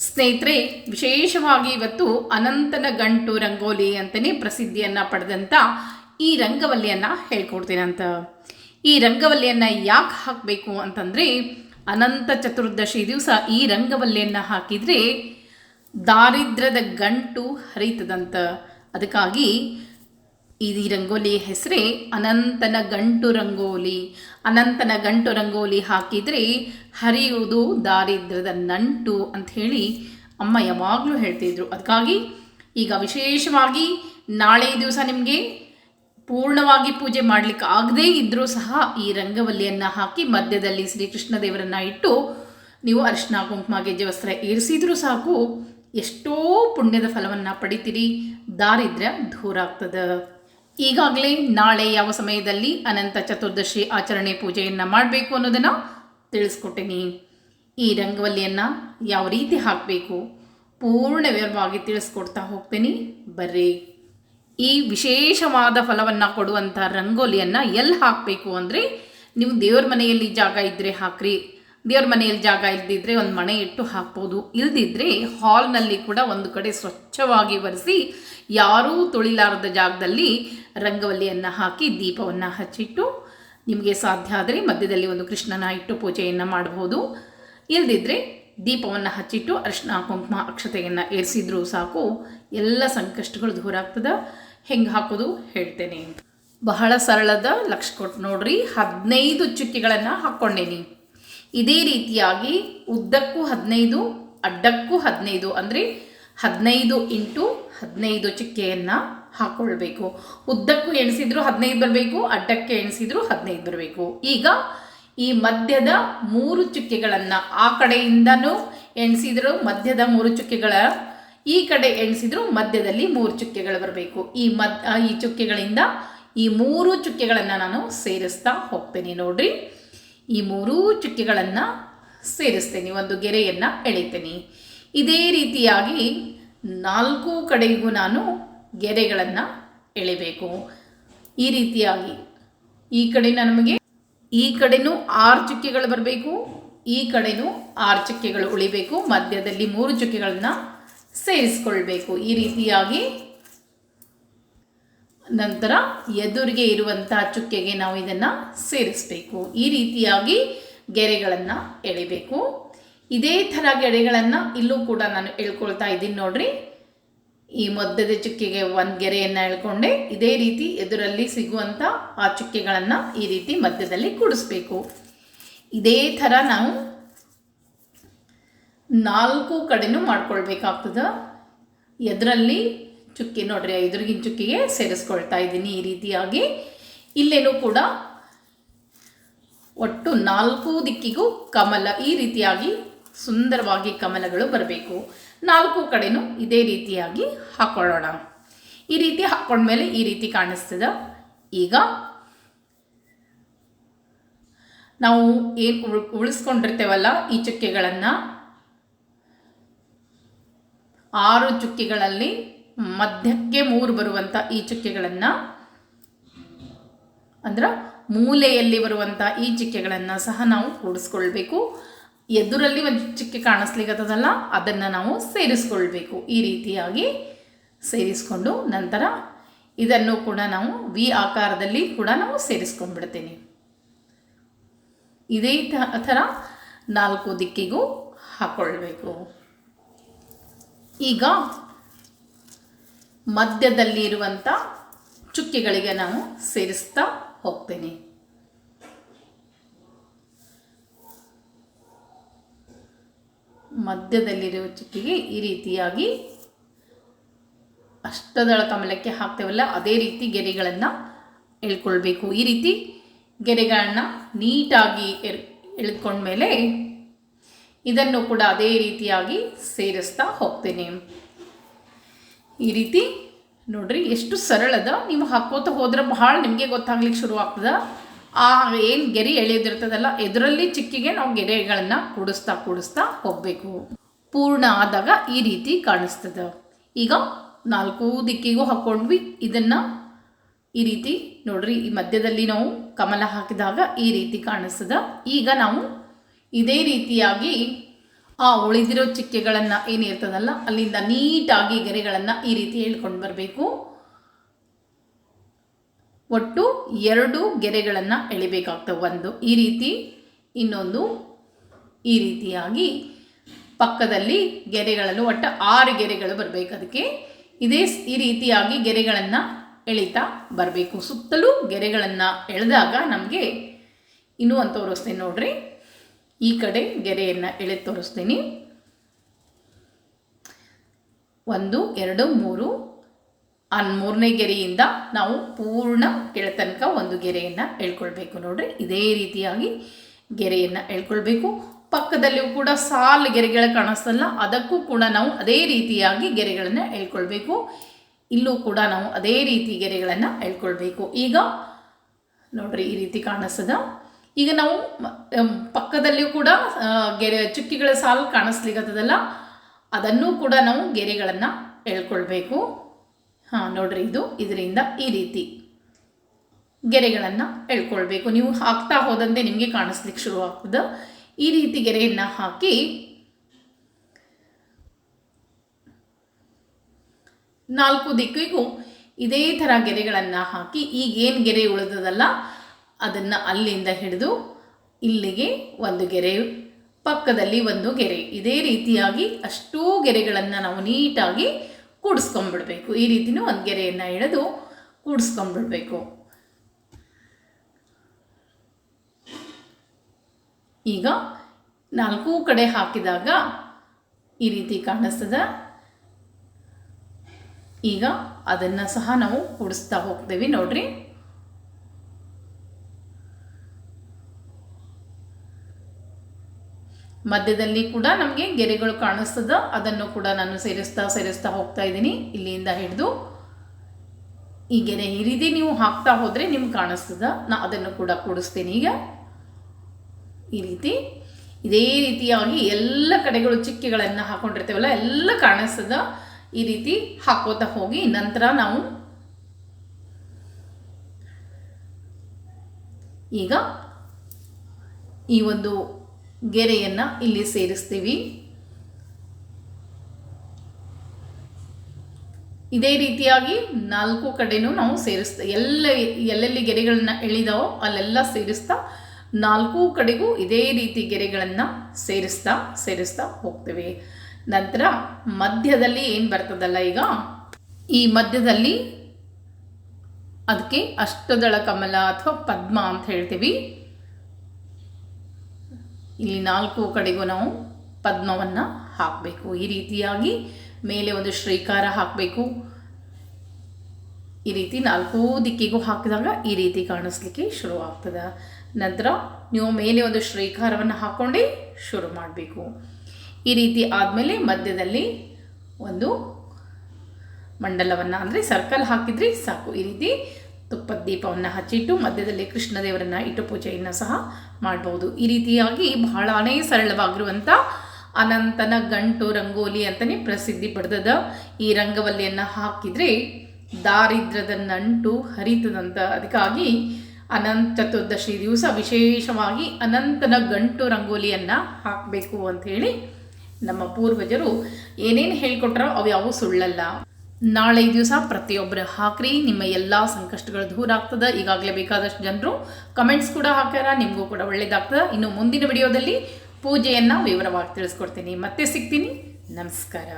ಸ್ನೇಹಿತರೆ, ವಿಶೇಷವಾಗಿ ಇವತ್ತು ಅನಂತನ ಗಂಟು ರಂಗೋಲಿ ಅಂತಲೇ ಪ್ರಸಿದ್ಧಿಯನ್ನು ಪಡೆದಂಥ ಈ ರಂಗವಲ್ಲಿಯನ್ನು ಹೇಳ್ಕೊಡ್ತೀನಂತ ಈ ರಂಗವಲ್ಲಿಯನ್ನು ಯಾಕೆ ಹಾಕಬೇಕು ಅಂತಂದರೆ, ಅನಂತ ಚತುರ್ದಶಿ ದಿವಸ ಈ ರಂಗವಲ್ಲಿಯನ್ನು ಹಾಕಿದರೆ ದಾರಿದ್ರ್ಯದ ಗಂಟು ಹರಿತದಂತ. ಅದಕ್ಕಾಗಿ ಈ ರಂಗೋಲಿ ಹೆಸರೇ ಅನಂತನ ಗಂಟು ರಂಗೋಲಿ. ಅನಂತನ ಗಂಟು ರಂಗೋಲಿ ಹಾಕಿದರೆ ಹರಿಯುವುದು ದಾರಿದ್ರ್ಯದ ನಂಟು ಅಂತ ಹೇಳಿ ಅಮ್ಮ ಯಾವಾಗಲೂ ಹೇಳ್ತಿದ್ರು. ಅದಕ್ಕಾಗಿ ಈಗ ವಿಶೇಷವಾಗಿ ನಾಳೆ ದಿವಸ ನಿಮಗೆ ಪೂರ್ಣವಾಗಿ ಪೂಜೆ ಮಾಡಲಿಕ್ಕೆ ಆಗದೇ ಇದ್ದರೂ ಸಹ ಈ ರಂಗವಲ್ಲಿಯನ್ನು ಹಾಕಿ ಮಧ್ಯದಲ್ಲಿ ಶ್ರೀಕೃಷ್ಣ ದೇವರನ್ನು ಇಟ್ಟು ನೀವು ಅರಿಶಿನ ಕುಂಕುಮ, ಗೆಜ್ಜೆ, ವಸ್ತ್ರ ಏರಿಸಿದ್ರೂ ಸಾಕು. ಎಷ್ಟೋ ಪುಣ್ಯದ ಫಲವನ್ನು ಪಡಿತೀರಿ. ದಾರಿದ್ರ್ಯ ದೂರ ಆಗ್ತದೆ ಈಗಾಗಲೇ ನಾಳೆ ಯಾವ ಸಮಯದಲ್ಲಿ ಅನಂತ ಚತುರ್ದಶಿ ಆಚರಣೆ ಪೂಜೆಯನ್ನು ಮಾಡಬೇಕು ಅನ್ನೋದನ್ನು ತಿಳಿಸ್ಕೊಟ್ಟೀನಿ. ಈ ರಂಗವಲ್ಲಿಯನ್ನು ಯಾವ ರೀತಿ ಹಾಕಬೇಕು ಪೂರ್ಣ ವಿವರವಾಗಿ ತಿಳಿಸ್ಕೊಡ್ತಾ ಹೋಗ್ತೀನಿ. ಬರ್ರಿ. ಈ ವಿಶೇಷವಾದ ಫಲವನ್ನು ಕೊಡುವಂಥ ರಂಗೋಲಿಯನ್ನು ಎಲ್ಲಿ ಹಾಕಬೇಕು ಅಂದರೆ ನೀವು ದೇವ್ರ ಮನೆಯಲ್ಲಿ ಜಾಗ ಇದ್ದರೆ ಹಾಕ್ರಿ. ದೇವ್ರ ಮನೆಯಲ್ಲಿ ಜಾಗ ಇಲ್ದಿದ್ರೆ ಒಂದು ಮನೆ ಇಟ್ಟು ಹಾಕ್ಬೋದು. ಇಲ್ದಿದ್ರೆ ಹಾಲ್ನಲ್ಲಿ ಕೂಡ ಒಂದು ಕಡೆ ಸ್ವಚ್ಛವಾಗಿ ಒರೆಸಿ ಯಾರೂ ತುಳಿಲಾರದ ಜಾಗದಲ್ಲಿ ರಂಗವಲ್ಲಿಯನ್ನು ಹಾಕಿ ದೀಪವನ್ನು ಹಚ್ಚಿಟ್ಟು ನಿಮಗೆ ಸಾಧ್ಯ ಆದರೆ ಮಧ್ಯದಲ್ಲಿ ಒಂದು ಕೃಷ್ಣನ ಇಟ್ಟು ಪೂಜೆಯನ್ನು ಮಾಡಬಹುದು ಇಲ್ದಿದ್ರೆ ದೀಪವನ್ನು ಹಚ್ಚಿಟ್ಟು ಅರಿಶಿನ, ಕುಂಕುಮ, ಅಕ್ಷತೆಯನ್ನು ಏರಿಸಿದ್ರೂ ಸಾಕು. ಎಲ್ಲ ಸಂಕಷ್ಟಗಳು ದೂರ ಆಗ್ತದೆ. ಹೆಂಗೆ ಹಾಕೋದು ಹೇಳ್ತೇನೆ. ಬಹಳ ಸರಳದ ಲಕ್ಷ ಕೊಟ್ಟು ನೋಡ್ರಿ. ಹದಿನೈದು ಚುಕ್ಕಿಗಳನ್ನು ಹಾಕ್ಕೊಂಡೇನಿ. ಇದೇ ರೀತಿಯಾಗಿ ಉದ್ದಕ್ಕೂ ಹದಿನೈದು, ಅಡ್ಡಕ್ಕೂ ಹದಿನೈದು ಅಂದರೆ ಹದಿನೈದು ಇಂಟು ಹದಿನೈದು ಚುಕ್ಕೆಯನ್ನು ಹಾಕ್ಕೊಳ್ಬೇಕು ಉದ್ದಕ್ಕೂ ಎಣಿಸಿದ್ರು ಹದಿನೈದು ಬರಬೇಕು, ಅಡ್ಡಕ್ಕೆ ಎಣಿಸಿದ್ರು ಹದಿನೈದು ಬರಬೇಕು. ಈಗ ಈ ಮಧ್ಯದ ಮೂರು ಚುಕ್ಕೆಗಳನ್ನು ಆ ಕಡೆಯಿಂದನೂ ಎಣಿಸಿದ್ರು, ಮಧ್ಯದ ಮೂರು ಚುಕ್ಕೆಗಳ ಈ ಕಡೆ ಎಣಿಸಿದ್ರು, ಮಧ್ಯದಲ್ಲಿ ಮೂರು ಚುಕ್ಕೆಗಳು ಬರಬೇಕು. ಈ ಮದ್ ಈ ಚುಕ್ಕೆಗಳಿಂದ ಈ ಮೂರು ಚುಕ್ಕೆಗಳನ್ನು ನಾನು ಸೇರಿಸ್ತಾ ಹೋಗ್ತೇನೆ ನೋಡ್ರಿ. ಈ ಮೂರೂ ಚುಕ್ಕೆಗಳನ್ನು ಸೇರಿಸ್ತೇನೆ, ಒಂದು ಗೆರೆಯನ್ನು ಎಳಿತೇನೆ. ಇದೇ ರೀತಿಯಾಗಿ ನಾಲ್ಕು ಕಡೆಗೂ ನಾನು ಗೆರೆಗಳನ್ನು ಎಳಿಬೇಕು. ಈ ರೀತಿಯಾಗಿ ಈ ಕಡೆ ನಮಗೆ, ಈ ಕಡೆನೂ ಆರು ಚುಕ್ಕೆಗಳು ಬರಬೇಕು, ಈ ಕಡೆನೂ ಆರು ಚುಕ್ಕೆಗಳು ಉಳಿಬೇಕು, ಮಧ್ಯದಲ್ಲಿ ಮೂರು ಚುಕ್ಕೆಗಳನ್ನು ಸೇರಿಸ್ಕೊಳ್ಬೇಕು. ಈ ರೀತಿಯಾಗಿ ನಂತರ ಎದುರಿಗೆ ಇರುವಂತಹ ಚುಕ್ಕೆಗೆ ನಾವು ಇದನ್ನು ಸೇರಿಸಬೇಕು. ಈ ರೀತಿಯಾಗಿ ಗೆರೆಗಳನ್ನು ಎಳಿಬೇಕು. ಇದೇ ಥರ ಗೆರೆಗಳನ್ನು ಇಲ್ಲೂ ಕೂಡ ನಾನು ಎಳ್ಕೊಳ್ತಾ ಇದ್ದೀನಿ ನೋಡ್ರಿ. ಈ ಮಧ್ಯದ ಚುಕ್ಕೆಗೆ ಒಂದು ಗೆರೆಯನ್ನು ಎಳ್ಕೊಂಡೆ. ಇದೇ ರೀತಿ ಎದುರಲ್ಲಿ ಸಿಗುವಂಥ ಆ ಚುಕ್ಕೆಗಳನ್ನು ಈ ರೀತಿ ಮಧ್ಯದಲ್ಲಿ ಕೂಡಿಸ್ಬೇಕು. ಇದೇ ಥರ ನಾವು ನಾಲ್ಕು ಕಡೆನೂ ಮಾಡ್ಕೊಳ್ಬೇಕಾಗ್ತದೆ. ಎದರಲ್ಲಿ ಚುಕ್ಕಿ ನೋಡ್ರಿ ಎದುರಿಗಿನ ಚುಕ್ಕಿಗೆ ಸೇರಿಸ್ಕೊಳ್ತಾ ಇದ್ದೀನಿ ಈ ರೀತಿಯಾಗಿ. ಇಲ್ಲೇನೂ ಕೂಡ ಒಟ್ಟು ನಾಲ್ಕು ದಿಕ್ಕಿಗೂ ಕಮಲ, ಈ ರೀತಿಯಾಗಿ ಸುಂದರವಾಗಿ ಕಮಲಗಳು ಬರಬೇಕು. ನಾಲ್ಕು ಕಡೆನೂ ಇದೇ ರೀತಿಯಾಗಿ ಹಾಕೊಳ್ಳೋಣ. ಈ ರೀತಿ ಹಾಕೊಂಡ್ಮೇಲೆ ಈ ರೀತಿ ಕಾಣಿಸ್ತದ. ಈಗ ನಾವು ಏನು ಉಳ್, ಉಳಿಸ್ಕೊಂಡಿರ್ತೇವಲ್ಲ ಈ ಚುಕ್ಕೆಗಳನ್ನು? ಆರು ಚುಕ್ಕೆಗಳಲ್ಲಿ ಮಧ್ಯಕ್ಕೆ ಮೂರು ಬರುವಂಥ ಈ ಚುಕ್ಕೆಗಳನ್ನು ಅಂದ್ರೆ ಮೂಲೆಯಲ್ಲಿ ಬರುವಂಥ ಈ ಚುಕ್ಕೆಗಳನ್ನು ಸಹ ನಾವು ಕೂಡಿಸ್ಕೊಳ್ಬೇಕು. ಎದುರಲ್ಲಿ ಒಂದು ಚುಕ್ಕೆ ಕಾಣಿಸ್ಲಿಕ್ಕತ್ತದಲ್ಲ ಅದನ್ನು ನಾವು ಸೇರಿಸ್ಕೊಳ್ಬೇಕು. ಈ ರೀತಿಯಾಗಿ ಸೇರಿಸ್ಕೊಂಡು ನಂತರ ಇದನ್ನು ಕೂಡ ನಾವು ವಿ ಆಕಾರದಲ್ಲಿ ಕೂಡ ನಾವು ಸೇರಿಸ್ಕೊಂಡ್ಬಿಡ್ತೇನೆ. ಇದೇ ಥರ ನಾಲ್ಕು ದಿಕ್ಕಿಗೂ ಹಾಕ್ಕೊಳ್ಬೇಕು ಈಗ ಮಧ್ಯದಲ್ಲಿ ಇರುವಂಥ ಚುಕ್ಕಿಗಳಿಗೆ ನಾವು ಸೇರಿಸ್ತಾ ಹೋಗ್ತೇನೆ. ಮಧ್ಯದಲ್ಲಿರುವ ಚುಕ್ಕಿಗೆ ಈ ರೀತಿಯಾಗಿ ಅಷ್ಟದಳ ಕಮಲಕ್ಕೆ ಹಾಕ್ತೇವಲ್ಲ, ಅದೇ ರೀತಿ ಗೆರೆಗಳನ್ನು ಎಳ್ಕೊಳ್ಬೇಕು. ಈ ರೀತಿ ಗೆರೆಗಳನ್ನ ನೀಟಾಗಿ ಎಳ್ಕೊಂಡ್ಮೇಲೆ ಇದನ್ನು ಕೂಡ ಅದೇ ರೀತಿಯಾಗಿ ಸೇರಿಸ್ತಾ ಹೋಗ್ತೇನೆ. ಈ ರೀತಿ ನೋಡ್ರಿ ಎಷ್ಟು ಸರಳದ ನೀವು ಹಾಕೋತ ಹೋದ್ರೆ ಬಹಳ ನಿಮಗೆ ಗೊತ್ತಾಗ್ಲಿಕ್ಕೆ ಶುರು ಆಗ್ತದೆ. ಆ ಏನು ಗೆರೆ ಎಳೆಯೋದಿರ್ತದಲ್ಲ ಎದುರಲ್ಲಿ ಚಿಕ್ಕಿಗೆ ನಾವು ಗೆರೆಗಳನ್ನು ಕೂಡಿಸ್ತಾ ಕೂಡಿಸ್ತಾ ಹೋಗಬೇಕು. ಪೂರ್ಣ ಆದಾಗ ಈ ರೀತಿ ಕಾಣಿಸ್ತದೆ. ಈಗ ನಾಲ್ಕು ದಿಕ್ಕಿಗೂ ಹಾಕ್ಕೊಂಡ್ವಿ ಇದನ್ನು ಈ ರೀತಿ ನೋಡ್ರಿ, ಈ ಮಧ್ಯದಲ್ಲಿ ನಾವು ಕಮಲ ಹಾಕಿದಾಗ ಈ ರೀತಿ ಕಾಣಿಸ್ತದ. ಈಗ ನಾವು ಇದೇ ರೀತಿಯಾಗಿ ಆ ಉಳಿದಿರೋ ಚಿಕ್ಕೆಗಳನ್ನು ಏನಿರ್ತದಲ್ಲ, ಅಲ್ಲಿಂದ ನೀಟಾಗಿ ಗೆರೆಗಳನ್ನು ಈ ರೀತಿ ಹೇಳ್ಕೊಂಡು ಬರಬೇಕು. ಒಟ್ಟು ಎರಡು ಗೆರೆಗಳನ್ನು ಎಳಿಬೇಕಾಗ್ತವೆ ಒಂದು ಈ ರೀತಿ, ಇನ್ನೊಂದು ಈ ರೀತಿಯಾಗಿ ಪಕ್ಕದಲ್ಲಿ ಗೆರೆಗಳಲ್ಲೂ ಒಟ್ಟು ಆರು ಗೆರೆಗಳು ಬರಬೇಕು ಅದಕ್ಕೆ. ಇದೇ ಈ ರೀತಿಯಾಗಿ ಗೆರೆಗಳನ್ನು ಎಳಿತಾ ಬರಬೇಕು. ಸುತ್ತಲೂ ಗೆರೆಗಳನ್ನು ಎಳೆದಾಗ ನಮಗೆ ಇನ್ನೂ ಅಂತ ತೋರಿಸ್ತೀನಿ ನೋಡ್ರಿ. ಈ ಕಡೆ ಗೆರೆಯನ್ನು ಎಳೆ ತೋರಿಸ್ತೀನಿ. ಒಂದು, ಎರಡು, ಮೂರು. ಆ ಮೂರನೇ ಗೆರೆಯಿಂದ ನಾವು ಪೂರ್ಣ ಕೆಳತನಕ ಒಂದು ಗೆರೆಯನ್ನು ಎಳ್ಕೊಳ್ಬೇಕು. ನೋಡ್ರಿ, ಇದೇ ರೀತಿಯಾಗಿ ಗೆರೆಯನ್ನು ಎಳ್ಕೊಳ್ಬೇಕು. ಪಕ್ಕದಲ್ಲಿಯೂ ಕೂಡ ಸಾಲು ಗೆರೆಗಳು ಕಾಣಿಸ್ತಲ್ಲ, ಅದಕ್ಕೂ ಕೂಡ ನಾವು ಅದೇ ರೀತಿಯಾಗಿ ಗೆರೆಗಳನ್ನು ಎಳ್ಕೊಳ್ಬೇಕು. ಇಲ್ಲೂ ಕೂಡ ನಾವು ಅದೇ ರೀತಿ ಗೆರೆಗಳನ್ನು ಎಳ್ಕೊಳ್ಬೇಕು. ಈಗ ನೋಡ್ರಿ, ಈ ರೀತಿ ಕಾಣಿಸ್ತದ. ಈಗ ನಾವು ಪಕ್ಕದಲ್ಲಿಯೂ ಕೂಡ ಗೆರೆ ಚುಕ್ಕಿಗಳ ಸಾಲು ಕಾಣಿಸ್ಲಿಕ್ಕತ್ತದಲ್ಲ ಅದನ್ನು ಕೂಡ ನಾವು ಗೆರೆಗಳನ್ನು ಎಳ್ಕೊಳ್ಬೇಕು ಹಾಂ, ನೋಡ್ರಿ, ಇದು ಇದರಿಂದ ಈ ರೀತಿ ಗೆರೆಗಳನ್ನು ಎಳ್ಕೊಳ್ಬೇಕು ನೀವು ಹಾಕ್ತಾ ಹೋದಂತೆ ನಿಮಗೆ ಕಾಣಿಸ್ಲಿಕ್ಕೆ ಶುರು ಆಗ್ತದೆ. ಈ ರೀತಿ ಗೆರೆಯನ್ನು ಹಾಕಿ, ನಾಲ್ಕು ದಿಕ್ಕಿಗೂ ಇದೇ ಥರ ಗೆರೆಗಳನ್ನು ಹಾಕಿ, ಈಗೇನು ಗೆರೆ ಉಳಿದದಲ್ಲ ಅದನ್ನು ಅಲ್ಲಿಂದ ಹಿಡಿದು ಇಲ್ಲಿಗೆ ಒಂದು ಗೆರೆ, ಪಕ್ಕದಲ್ಲಿ ಒಂದು ಗೆರೆ. ಇದೇ ರೀತಿಯಾಗಿ ಅಷ್ಟೂ ಗೆರೆಗಳನ್ನು ನಾವು ನೀಟಾಗಿ ಕೂಡಿಸ್ಕೊಂಡ್ಬಿಡ್ಬೇಕು. ಈ ರೀತಿನೂ ಒಂದು ಗೆರೆಯನ್ನು ಹಿಡಿದು ಕೂಡಿಸ್ಕೊಂಡ್ಬಿಡ್ಬೇಕು. ಈಗ ನಾಲ್ಕೂ ಕಡೆ ಹಾಕಿದಾಗ ಈ ರೀತಿ ಕಾಣಿಸ್ತದ. ಈಗ ಅದನ್ನು ಸಹ ನಾವು ಕೂಡಿಸ್ತಾ ಹೋಗ್ತೇವೆ ನೋಡ್ರಿ. ಮಧ್ಯದಲ್ಲಿ ಕೂಡ ನಮಗೆ ಗೆರೆಗಳು ಕಾಣಿಸ್ತದ, ಅದನ್ನು ಕೂಡ ನಾನು ಸೇರಿಸ್ತಾ ಸೇರಿಸ್ತಾ ಹೋಗ್ತಾ ಇದ್ದೀನಿ. ಇಲ್ಲಿಂದ ಹಿಡಿದು ಈ ಗೆರೆ ಈ ರೀತಿ ನೀವು ಹಾಕ್ತಾ ಹೋದರೆ ನಿಮ್ಗೆ ಕಾಣಿಸ್ತದ, ನಾ ಅದನ್ನು ಕೂಡ ಕೂಡಿಸ್ತೀನಿ. ಈಗ ಈ ರೀತಿ, ಇದೇ ರೀತಿಯಾಗಿ ಎಲ್ಲ ಕಡೆಗಳು ಚಿಕ್ಕೆಗಳನ್ನು ಹಾಕೊಂಡಿರ್ತೇವಲ್ಲ, ಎಲ್ಲ ಕಾಣಿಸ್ತದ. ಈ ರೀತಿ ಹಾಕೋತಾ ಹೋಗಿ ನಂತರ ನಾವು ಈಗ ಈ ಒಂದು ಗೆರೆಯನ್ನು ಇಲ್ಲಿ ಸೇರಿಸ್ತೀವಿ. ಇದೇ ರೀತಿಯಾಗಿ ನಾಲ್ಕು ಕಡೆನೂ ನಾವು ಸೇರಿಸ್ತಾ, ಎಲ್ಲ, ಎಲ್ಲೆಲ್ಲಿ ಗೆರೆಗಳನ್ನ ಎಳಿದಾವೋ ಅಲ್ಲೆಲ್ಲ ಸೇರಿಸ್ತಾ, ನಾಲ್ಕು ಕಡೆಗೂ ಇದೇ ರೀತಿ ಗೆರೆಗಳನ್ನು ಸೇರಿಸ್ತಾ ಸೇರಿಸ್ತಾ ಹೋಗ್ತೇವೆ. ನಂತರ ಮಧ್ಯದಲ್ಲಿ ಏನು ಬರ್ತದಲ್ಲ ಈಗ? ಈ ಮಧ್ಯದಲ್ಲಿ ಅದಕ್ಕೆ ಅಷ್ಟದಳ ಕಮಲ ಅಥವಾ ಪದ್ಮ ಅಂತ ಹೇಳ್ತೀವಿ. ಇಲ್ಲಿ ನಾಲ್ಕು ಕಡೆಗೂ ನಾವು ಪದ್ಮವನ್ನು ಹಾಕಬೇಕು. ಈ ರೀತಿಯಾಗಿ ಮೇಲೆ ಒಂದು ಶ್ರೀಕಾರ ಹಾಕಬೇಕು. ಈ ರೀತಿ ನಾಲ್ಕೂ ದಿಕ್ಕಿಗೂ ಹಾಕಿದಾಗ ಈ ರೀತಿ ಕಾಣಿಸ್ಲಿಕ್ಕೆ ಶುರು ಆಗ್ತದೆ. ನಂತರ ನೀವು ಮೇಲೆ ಒಂದು ಶ್ರೀಕಾರವನ್ನು ಹಾಕ್ಕೊಂಡೇ ಶುರು ಮಾಡಬೇಕು. ಈ ರೀತಿ ಆದಮೇಲೆ ಮಧ್ಯದಲ್ಲಿ ಒಂದು ಮಂಡಲವನ್ನು ಅಂದರೆ ಸರ್ಕಲ್ ಹಾಕಿದರೆ ಸಾಕು. ಈ ರೀತಿ ತುಪ್ಪದ ದೀಪವನ್ನು ಹಚ್ಚಿಟ್ಟು ಮಧ್ಯದಲ್ಲಿ ಕೃಷ್ಣದೇವರನ್ನು ಇಟ್ಟು ಪೂಜೆಯನ್ನು ಸಹ ಮಾಡ್ಬೋದು. ಈ ರೀತಿಯಾಗಿ ಬಹಳನೇ ಸರಳವಾಗಿರುವಂಥ ಅನಂತನ ಗಂಟು ರಂಗೋಲಿ ಅಂತಲೇ ಪ್ರಸಿದ್ಧಿ ಪಡೆದದ ಈ ರಂಗವಲ್ಲಿಯನ್ನು ಹಾಕಿದರೆ ದಾರಿದ್ರ್ಯದ ನಂಟು ಹರಿತದಂತ ಅದಕ್ಕಾಗಿ ಅನಂತ ಚತುರ್ದಶಿ ದಿವಸ ವಿಶೇಷವಾಗಿ ಅನಂತನ ಗಂಟು ರಂಗೋಲಿಯನ್ನು ಹಾಕಬೇಕು ಅಂಥೇಳಿ ನಮ್ಮ ಪೂರ್ವಜರು ಏನೇನು ಹೇಳ್ಕೊಟ್ರೋ ಅವು ಯಾವೂ ಸುಳ್ಳಲ್ಲ. ನಾಳೆ ದಿವಸ ಪ್ರತಿಯೊಬ್ಬರು ಹಾಕ್ರಿ. ನಿಮ್ಮ ಎಲ್ಲ ಸಂಕಷ್ಟಗಳು ದೂರ ಆಗ್ತದೆ. ಈಗಾಗಲೇ ಬೇಕಾದಷ್ಟು ಜನರು ಕಮೆಂಟ್ಸ್ ಕೂಡ ಹಾಕ್ಯಾರ. ನಿಮಗೂ ಕೂಡ ಒಳ್ಳೇದಾಗ್ತದೆ. ಇನ್ನು ಮುಂದಿನ ವಿಡಿಯೋದಲ್ಲಿ ಪೂಜೆಯನ್ನು ವಿವರವಾಗಿ ತಿಳಿಸ್ಕೊಡ್ತೀನಿ. ಮತ್ತೆ ಸಿಗ್ತೀನಿ. ನಮಸ್ಕಾರ.